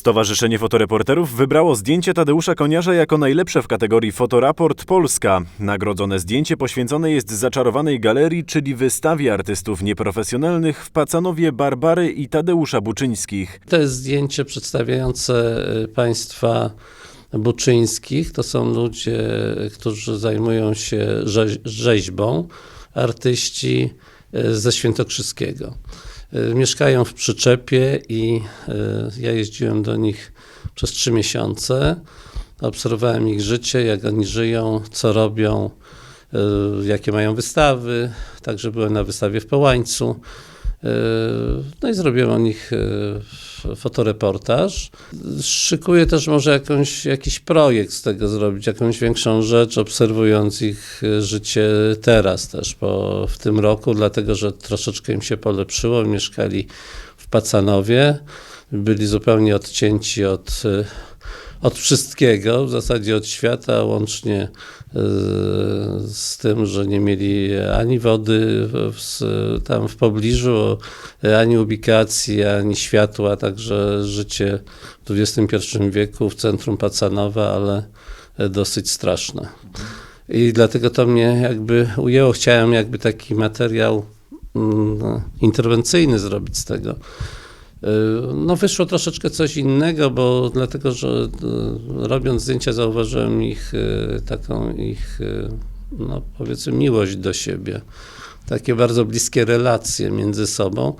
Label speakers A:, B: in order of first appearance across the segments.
A: Stowarzyszenie Fotoreporterów wybrało zdjęcie Tadeusza Koniarza jako najlepsze w kategorii Fotoraport Polska. Nagrodzone zdjęcie poświęcone jest zaczarowanej galerii, czyli wystawie artystów nieprofesjonalnych w Pacanowie Barbary i Tadeusza Buczyńskich.
B: To jest zdjęcie przedstawiające y, państwa buczyńskich. To są ludzie, którzy zajmują się rze- rzeźbą, artyści y, ze Świętokrzyskiego. Y, Mieszkają w przyczepie i y, ja jeździłem do nich przez trzy miesiące. Obserwowałem ich życie, jak oni żyją, co robią, y, jakie mają wystawy. Także byłem na wystawie w Połańcu. No i zrobiłem o nich f- fotoreportaż. Szykuję też może jakąś, jakiś projekt z tego zrobić, jakąś większą rzecz, obserwując ich y, życie teraz też, po, w tym roku, dlatego że troszeczkę im się polepszyło. Mieszkali w Pacanowie, byli zupełnie odcięci od, y, od wszystkiego, w zasadzie od świata, łącznie y, z tym, że nie mieli ani wody w, tam w pobliżu, ani ubikacji, ani światła, także życie w XXI wieku w centrum Pacanowa, ale dosyć straszne. I dlatego to mnie jakby ujęło. Chciałem jakby taki materiał mm, no, interwencyjny zrobić z tego. Y, No wyszło troszeczkę coś innego, bo dlatego, że y, robiąc zdjęcia zauważyłem ich y, taką ich, no powiedzmy miłość do siebie. Takie bardzo bliskie relacje między sobą.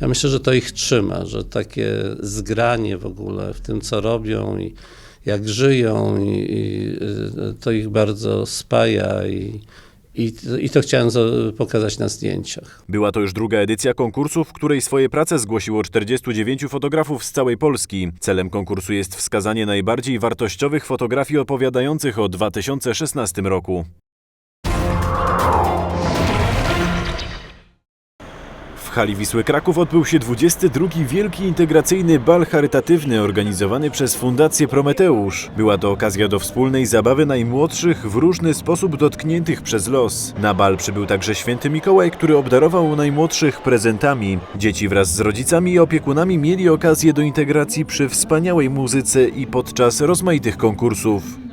B: Ja myślę, że to ich trzyma, że takie zgranie w ogóle w tym, co robią i jak żyją i, i to ich bardzo spaja i, i, i to chciałem za- pokazać na zdjęciach.
A: Była to już druga edycja konkursu, w której swoje prace zgłosiło 49 fotografów z całej Polski. Celem konkursu jest wskazanie najbardziej wartościowych fotografii opowiadających o 2016 roku. Hali Wisły Kraków odbył się 22. Wielki Integracyjny Bal Charytatywny organizowany przez Fundację Prometeusz. Była to okazja do wspólnej zabawy najmłodszych w różny sposób dotkniętych przez los. Na bal przybył także święty Mikołaj, który obdarował najmłodszych prezentami. Dzieci wraz z rodzicami i opiekunami mieli okazję do integracji przy wspaniałej muzyce i podczas rozmaitych konkursów.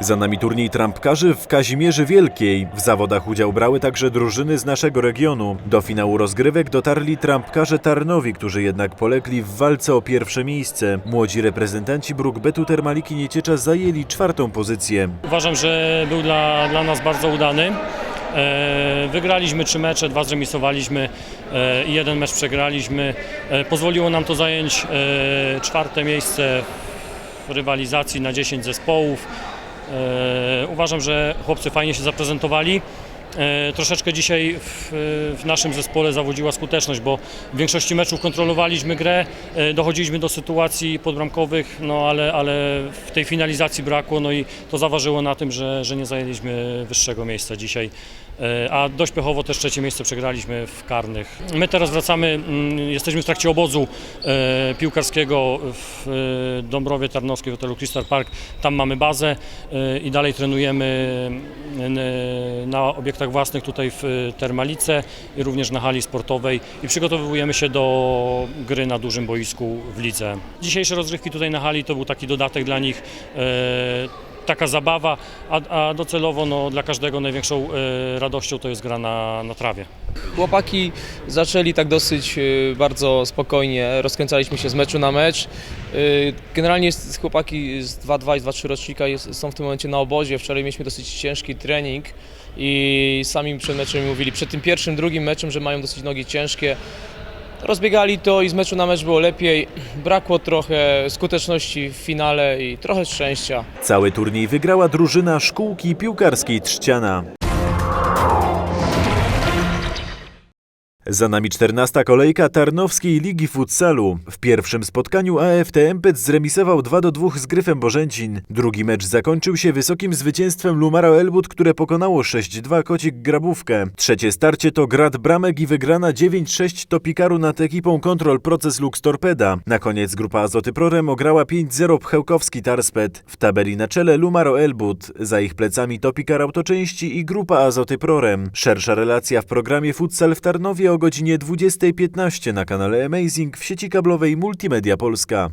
A: Za nami turniej trampkarzy w Kazimierzy Wielkiej. W zawodach udział brały także drużyny z naszego regionu. Do finału rozgrywek dotarli trampkarze Tarnowi, którzy jednak polegli w walce o pierwsze miejsce. Młodzi reprezentanci Brukbetu Termaliki Nieciecza zajęli czwartą pozycję.
C: Uważam, że był dla, dla nas bardzo udany. E, Wygraliśmy trzy mecze, dwa zremisowaliśmy e, i jeden mecz przegraliśmy. E, Pozwoliło nam to zająć czwarte miejsce w rywalizacji na 10 zespołów. E, Uważam, że chłopcy fajnie się zaprezentowali. E, Troszeczkę dzisiaj w, w naszym zespole zawodziła skuteczność, bo w większości meczów kontrolowaliśmy grę, e, dochodziliśmy do sytuacji podbramkowych, no ale, ale w tej finalizacji brakło, no i to zaważyło na tym, że, że nie zajęliśmy wyższego miejsca dzisiaj. E, A dość pechowo też trzecie miejsce przegraliśmy w karnych. My teraz wracamy, mm, jesteśmy w trakcie obozu piłkarskiego w Dąbrowie Tarnowskiej, w hotelu Crystal Park. Tam mamy bazę i dalej trenujemy na obiektach własnych tutaj w Termalice i również na hali sportowej i przygotowujemy się do gry na dużym boisku w lidze. Dzisiejsze rozrywki tutaj na hali to był taki dodatek dla nich. e, Taka zabawa, a, a docelowo no, dla każdego największą e, radością to jest gra na, na trawie.
D: Chłopaki zaczęli tak dosyć y, bardzo spokojnie, rozkręcaliśmy się z meczu na mecz. Y, Generalnie chłopaki z 2-2 i z 2-3 rocznika są w tym momencie na obozie. Wczoraj mieliśmy dosyć ciężki trening i sami mi przed meczem mówili, przed tym pierwszym, drugim meczem, że mają dosyć nogi ciężkie. Rozbiegali to i z meczu na mecz było lepiej. Brakło trochę skuteczności w finale i trochę szczęścia.
A: Cały turniej wygrała drużyna szkółki piłkarskiej Trzciana. Za nami 14 kolejka Tarnowskiej Ligi Futsalu. W pierwszym spotkaniu AFT Empet zremisował 2 do 2 z Gryfem Bożęcin. Drugi mecz zakończył się wysokim zwycięstwem Lumaro Elbut, które pokonało 6-2 Kocik Grabówkę. Trzecie starcie to Grad Bramek i wygrana 9-6 to Pikaru nad ekipą Kontrol Proces Lux Torpeda. Na koniec grupa Azoty Prorem ograła 5-0 Pchełkowski Tarspet. W tabeli na czele Lumaro Elbut. Za ich plecami to Pikar Autoczęści i grupa Azoty Prorem. Szersza relacja w programie Futsal w Tarnowie o godzinie 20.15 na kanale Amazing w sieci kablowej Multimedia Polska.